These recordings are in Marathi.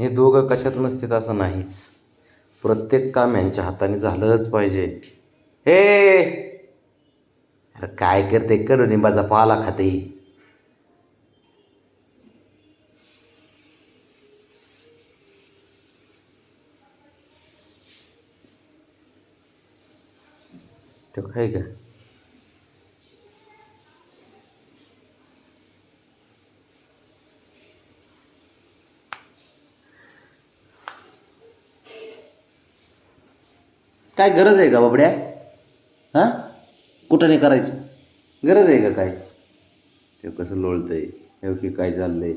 हे दोघं कशात नसतात असं नाहीच. प्रत्येक काम यांच्या हाताने झालंच पाहिजे. हे! अरे काय करते? कडुनिंबाचा पाला खाते. तो काय का काय गरज आहे का बाबड्या? हां? कुठं नाही करायची. गरज आहे का काय? ते कसं लोळतं हे की काय चाललं आहे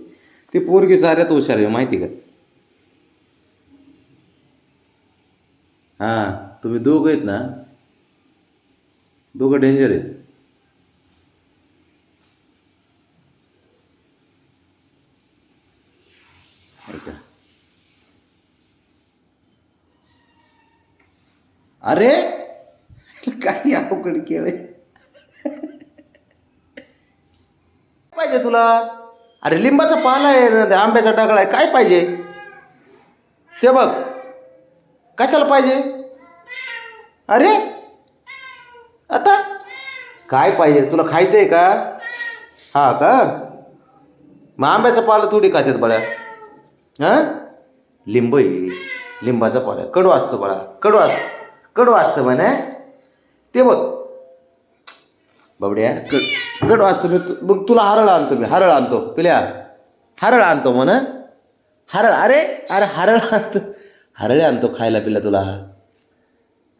ते पोरगी साऱ्यात हुशार आहे माहिती का? हां तुम्ही दोघं आहेत ना? दोघं डेंजर आहेत. ऐका. अरे? काही अवघड केलंय. पाहिजे तुला? अरे लिंबाचा पाला आहे ना आंब्याचा टाकळा आहे काय पाहिजे? ते बघ. कशाला पाहिजे? अरे? आता? काय पाहिजे? तुला खायचं आहे का? हा का? मग आंब्याचा पाला थोडी खात्यात बळ्या हां? लिंब आहे. लिंबाचा पाला कडू असतो बळा. कडू असतं. कडू असतं म्हणे. ते बघ. बाबड्या कड कडू असतं मी तु मग तुला हरळ आणतो मी हरळ आणतो. पिल्या हरळ आणतो म्हण. हरळ अरे अरे हरळ आणतो. हरळे आणतो खायला पिला तुला.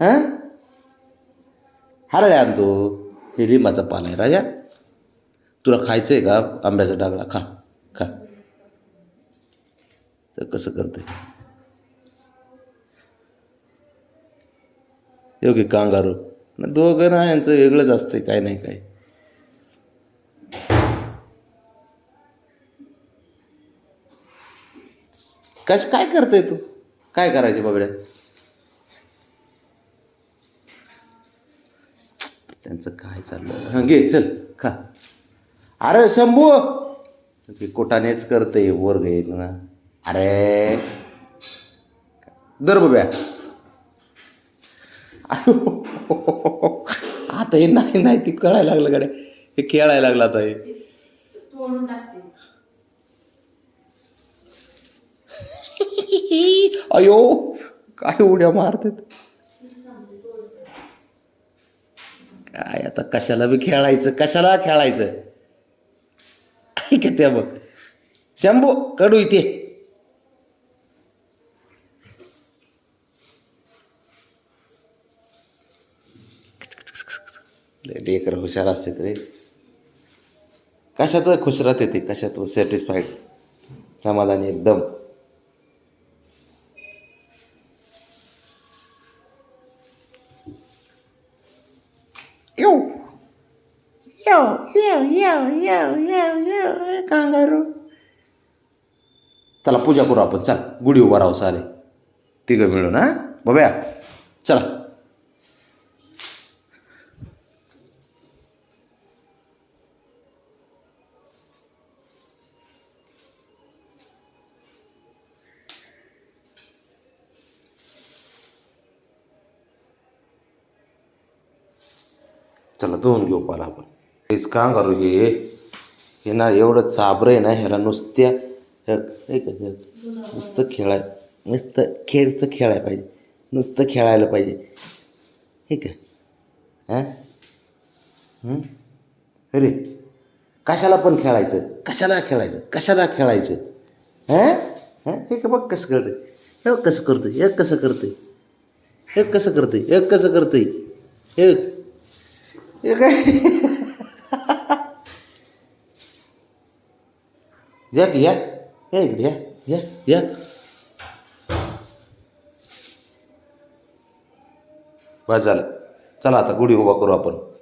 हां? हरळे आणतो. हे लिंबाचा पाला आहे राजा. तुला खायचं आहे का? आंब्याचा डागला खा खा. तर कसं करते योगी कांगारू. दोघं ना यांचं वेगळंच असतंय काय नाही काय. कश काय करते तू? काय करायचे बाबड्या? त्यांचं काय चाललं? हां घे चल खा. अरे शंभू! कोटानेच करते वर गे ना. अरे! दर बाब्या. आता हे नाही नाही ती कळायला लागलं गाड्या. हे खेळायला लागलं आता हे. अयो काय उड्या मारतात. काय आता कशाला बी खेळायचं कशाला खेळायचं? ऐक त्या बघ. शंभू कडू इथे. लेकर हुशार असतात रे. कशात खुश राहते ते? कशात सॅटिस्फाईड समाधानी एकदम. Yo. Yo, yo, yo, yo, yo, yo, kangaroo चला पूजा करू आपण. चल गुढी उभा राहू सारे. तिघं मिळून हां? बघ्या चला. चला धुवून घेऊ पाला आपण. तेच का करू हे? हे ना एवढं चाबर आहे ना ह्याला नुसत्या हे- का- हे- नुसतं खेळाय नुसतं खेळतं खेळायला पाहिजे. नुसतं खेळायला पाहिजे. हे का हां? अरे कशाला पण खेळायचं? कशाला खेळायचं? कशाला खेळायचं? हां? हां? हे का बघ कसं करते हे कसं करतं हे कसं करते हे कसं करते हे कसं करते हे हे या की या? या इकडे या या या. बस झालं. चला आता गुढी उभा करू आपण.